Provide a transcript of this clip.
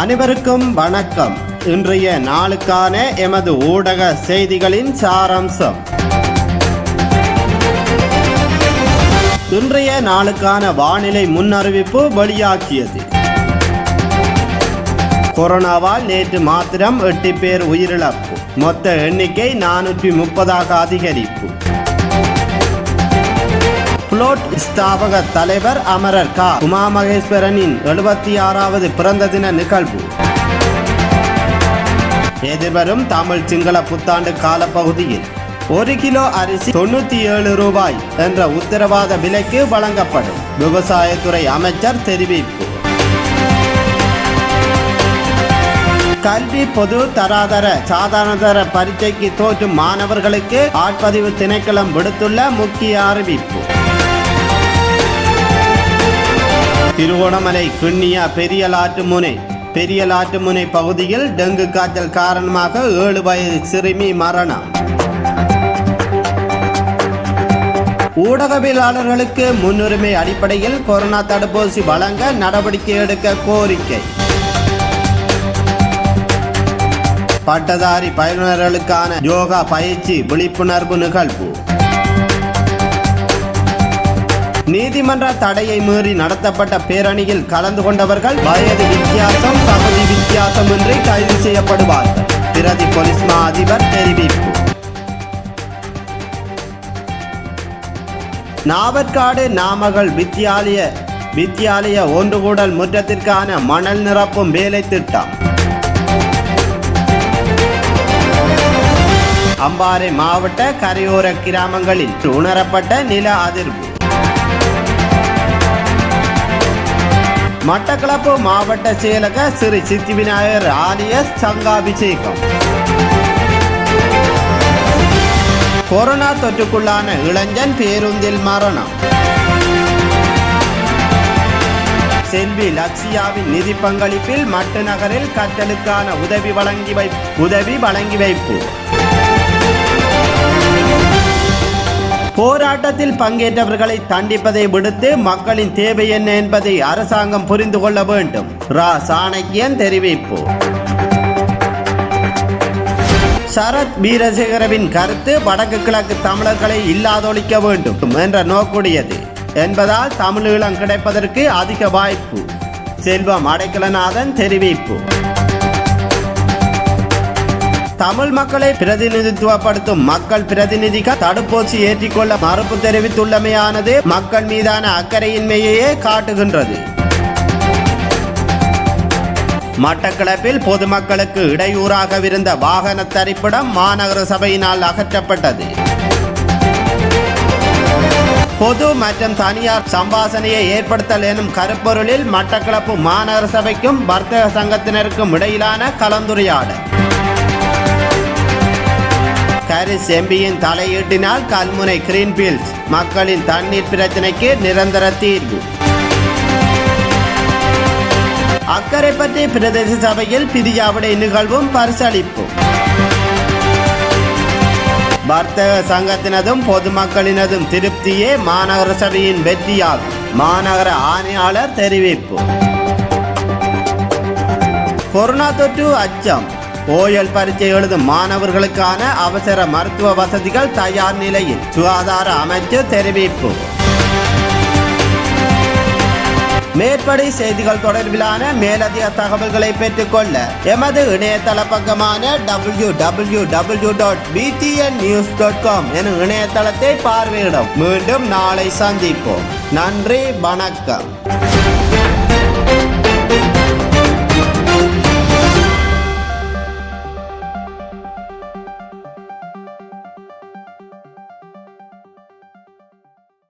அனைவருக்கும் வணக்கம். இன்றைய நாளுக்கான எமது ஊடக செய்திகளின் சாராம்சம். இன்றைய நாளுக்கான வானிலை முன்னறிவிப்பு வெளியாக்கியது கொரோனாவால் நேற்று மாத்திரம் எட்டு பேர் உயிரிழப்பு. மொத்த எண்ணிக்கை நானூற்றி முப்பதாக அதிகரிப்பு. புளோட் ஸ்தாபக தலைவர் அமரர் கா. உமா மகேஸ்வரனின் எழுபத்தி ஆறாவது பிறந்த தின நிகழ்வு. எதிர்வரும் தமிழ் சிங்கள புத்தாண்டு காலப்பகுதியில் ஒரு கிலோ அரிசி தொண்ணூத்தி ஏழு ரூபாய் என்ற உத்தரவாத விலைக்கு வழங்கப்படும். விவசாயத்துறை அமைச்சர் தெரிவிப்பு. கல்வி பொது தராதர சாதாரணதர பரீட்சைக்கு தோற்றும் மாணவர்களுக்கு ஆட்பதிவு திணைக்களம் விடுத்துள்ள முக்கிய அறிவிப்பு. திருவோணமலை கிண்ணியா பெரியலாற்று முனை. பெரியலாற்று முனை பகுதியில் டெங்கு காய்ச்சல் காரணமாக ஏழு வயது சிறுமி மரணம். ஊடகவியலாளர்களுக்கு முன்னுரிமை அடிப்படையில் கொரோனா தடுப்பூசி வழங்க நடவடிக்கை எடுக்க கோரிக்கை. பட்டதாரி பயனர்களுக்கான யோகா பயிற்சி விழிப்புணர்வு நிகழ்வு. நீதிமன்ற தடையை மீறி நடத்தப்பட்ட பேரணியில் கலந்து கொண்டவர்கள் வயது வித்தியாசம் தகுதி வித்தியாசமின்றி கைது செய்யப்படுவார். பிரதி போலீஸ் மா அதிபர் தெரிவிப்பு. நாவற்காடு நாமகள் வித்தியாலய வித்தியாலய ஒன்றுகூடல் முற்றத்திற்கான மணல் நிரப்பும் வேலை திட்டம். அம்பாறை மாவட்ட கரையோர கிராமங்களில் உணரப்பட்ட நில அதிர்வு. மட்டக்களப்பு மாவட்ட செயலக ஸ்ரீ சித்தி விநாயகர் ஆலய சங்காபிஷேகம். கொரோனா தொற்றுக்குள்ளான இளைஞன் பேருந்தில் மரணம். செல்வி லக்ஷியாவின் நிதி பங்களிப்பில் மட்டு நகரில் கட்டலுக்கான உதவி வழங்கி வை உதவி வழங்கி வைப்பு. போராட்டத்தில் பங்கேற்றவர்களை தண்டிப்பதை விடுத்து மக்களின் தேவை என்ன என்பதை அரசாங்கம் புரிந்து கொள்ள வேண்டும். ரா. சாணக்கியன் தெரிவிப்பு. சரத் வீரசேகரவின் கருத்து வடக்கு கிழக்கு தமிழர்களை இல்லாதொழிக்க வேண்டும் என்ற நோக்குடையது என்பதால் தமிழீழம் கிடைப்பதற்கு அதிக வாய்ப்பு. செல்வம் அடைக்கலநாதன் தெரிவிப்பு. தமிழ் மக்களை பிரதிநிதித்துவப்படுத்தும் மக்கள் பிரதிநிதிகள் தடுப்பூசி ஏற்றிக்கொள்ள மறுப்பு தெரிவித்துள்ளமையானது மக்கள் மீதான அக்கறையின்மையையே காட்டுகின்றது. மட்டக்களப்பில் பொதுமக்களுக்கு இடையூறாகவிருந்த வாகன தரிப்பிடம் மாநகர சபையினால் அகற்றப்பட்டது. பொது மற்றும் தனியார் சம்பாசனையை ஏற்படுத்தல் எனும் கருப்பொருளில் மட்டக்களப்பு மாநகர சபைக்கும் வர்த்தக சங்கத்தினருக்கும் இடையிலான கலந்துரையாடல். ஹாரிஸ் எம்பியின் தலையீட்டினால் கல்முனை கிரீன்ஃபீல்ட்ஸ் மக்களின் தண்ணீர் பிரச்சினைக்கு நிரந்தர தீர்வு. அக்கரைப்பட்டி பிரதேச சபையில் பிரியாவிடை நிகழ்வும் பரிசளிப்பு. வர்த்தக சங்கத்தினதும் பொதுமக்களினதும் திருப்தியே மாநகர சபையின் வெற்றியாகும். மாநகர ஆணையாளர் தெரிவிப்பு. கொரோனா தொற்று அச்சம். ஓயல் பரீட்சை எழுதும் மாணவர்களுக்கான அவசர மருத்துவ வசதிகள் தயார் நிலையில். சுகாதார அமைச்சு தெரிவிப்பு. மேற்படி செய்திகள் தொடர்பிலான மேலதிக தகவல்களை பெற்றுக்கொள்ள எமது இணையதள பக்கமான W W W dot PDN news dot com என இணையதளத்தை பார்வையிடும். மீண்டும் நாளை சந்திப்போம். நன்றி வணக்கம்.